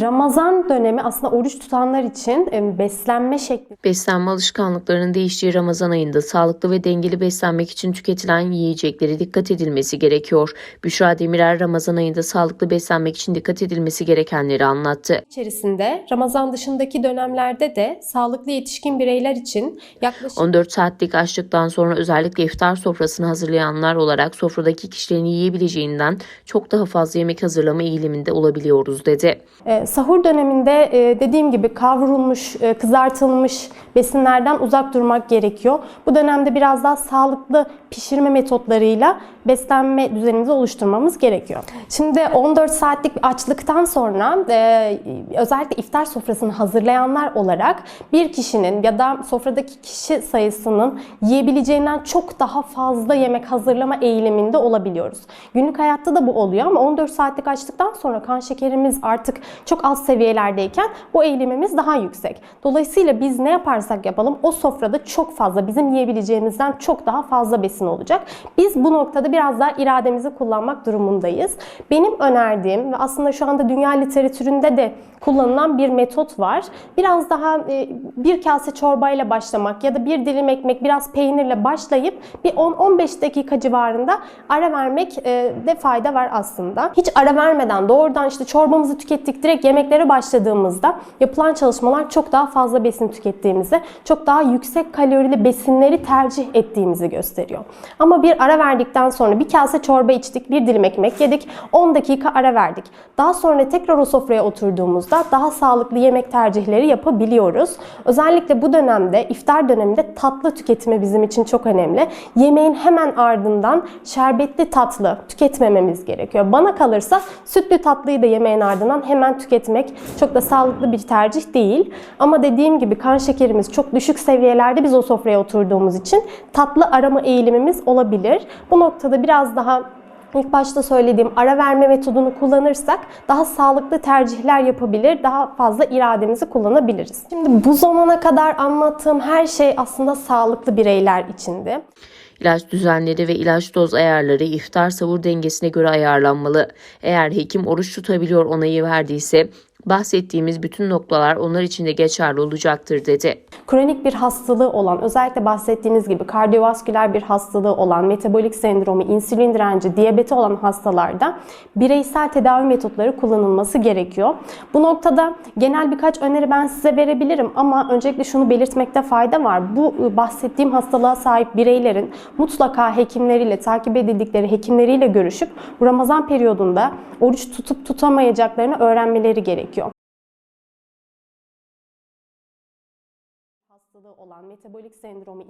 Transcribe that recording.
Ramazan dönemi aslında oruç tutanlar için beslenme şekli Beslenme alışkanlıklarının değiştiği Ramazan ayında sağlıklı ve dengeli beslenmek için tüketilen yiyeceklere dikkat edilmesi gerekiyor. Büşra Demirer Ramazan ayında sağlıklı beslenmek için dikkat edilmesi gerekenleri anlattı. içerisinde Ramazan dışındaki dönemlerde de sağlıklı yetişkin bireyler için yaklaşık 14 saatlik açlıktan sonra özellikle iftar sofrasını hazırlayanlar olarak sofradaki kişilerin yiyebileceğinden çok daha fazla yemek hazırlama eğiliminde olabiliyoruz dedi. E, sahur döneminde e, dediğim gibi kavrulmuş, e, kızartılmış besinlerden uzak durmak gerekiyor. Bu dönemde biraz daha sağlıklı pişirme metotlarıyla beslenme düzenimizi oluşturmamız gerekiyor. Şimdi 14 saatlik açlıktan sonra e, özellikle iftar sofrasını hazırlayanlar olarak bir kişinin ya da sofradaki kişi sayısının yiyebileceğinden çok daha fazla yemek hazırlama eğiliminde olabiliyoruz. Günlük hayatta da bu oluyor ama 14 saatlik açlıktan sonra kan şekerimiz artık çok az seviyelerdeyken bu eğilimimiz daha yüksek. Dolayısıyla biz ne yaparsak yapalım o sofrada çok fazla bizim yiyebileceğimizden çok daha fazla besin olacak. Biz bu noktada biraz daha irademizi kullanmak durumundayız. Benim önerdiğim ve aslında şu anda dünya literatüründe de kullanılan bir metot var. Biraz daha e, bir kase çorbayla başlamak ya da bir dilim ekmek biraz peynirle başlayıp bir 10-15 dakika civarında ara vermek e, de fayda var aslında. Hiç ara vermeden doğrudan işte çorbamızı tükettik direkt yemeklere başladığımızda yapılan çalışmalar çok daha fazla besin tükettiğimizi, çok daha yüksek kalorili besinleri tercih ettiğimizi gösteriyor. Ama bir ara verdikten sonra bir kase çorba içtik, bir dilim ekmek yedik, 10 dakika ara verdik. Daha sonra tekrar o sofraya oturduğumuzda daha sağlıklı yemek tercihleri yapabiliyoruz. Özellikle bu dönemde, iftar döneminde tatlı tüketimi bizim için çok önemli. Yemeğin hemen ardından şerbetli tatlı tüketmememiz gerekiyor. Bana kalırsa sütlü tatlıyı da yemeğin ardından hemen tüketmek çok da sağlıklı bir tercih değil. Ama dediğim gibi kan şekerimiz çok düşük seviyelerde biz o sofraya oturduğumuz için tatlı arama eğilimimiz olabilir. Bu noktada biraz daha İlk başta söylediğim ara verme metodunu kullanırsak daha sağlıklı tercihler yapabilir, daha fazla irademizi kullanabiliriz. Şimdi bu zamana kadar anlattığım her şey aslında sağlıklı bireyler içindi. İlaç düzenleri ve ilaç doz ayarları iftar savur dengesine göre ayarlanmalı. Eğer hekim oruç tutabiliyor onayı verdiyse bahsettiğimiz bütün noktalar onlar için de geçerli olacaktır dedi. Kronik bir hastalığı olan, özellikle bahsettiğiniz gibi kardiyovasküler bir hastalığı olan, metabolik sendromu, insülin direnci, diyabeti olan hastalarda bireysel tedavi metotları kullanılması gerekiyor. Bu noktada genel birkaç öneri ben size verebilirim ama öncelikle şunu belirtmekte fayda var. Bu ıı, bahsettiğim hastalığa sahip bireylerin mutlaka hekimleriyle, takip edildikleri hekimleriyle görüşüp bu Ramazan periyodunda oruç tutup tutamayacaklarını öğrenmeleri gerekiyor. Olan metabolik sendromu,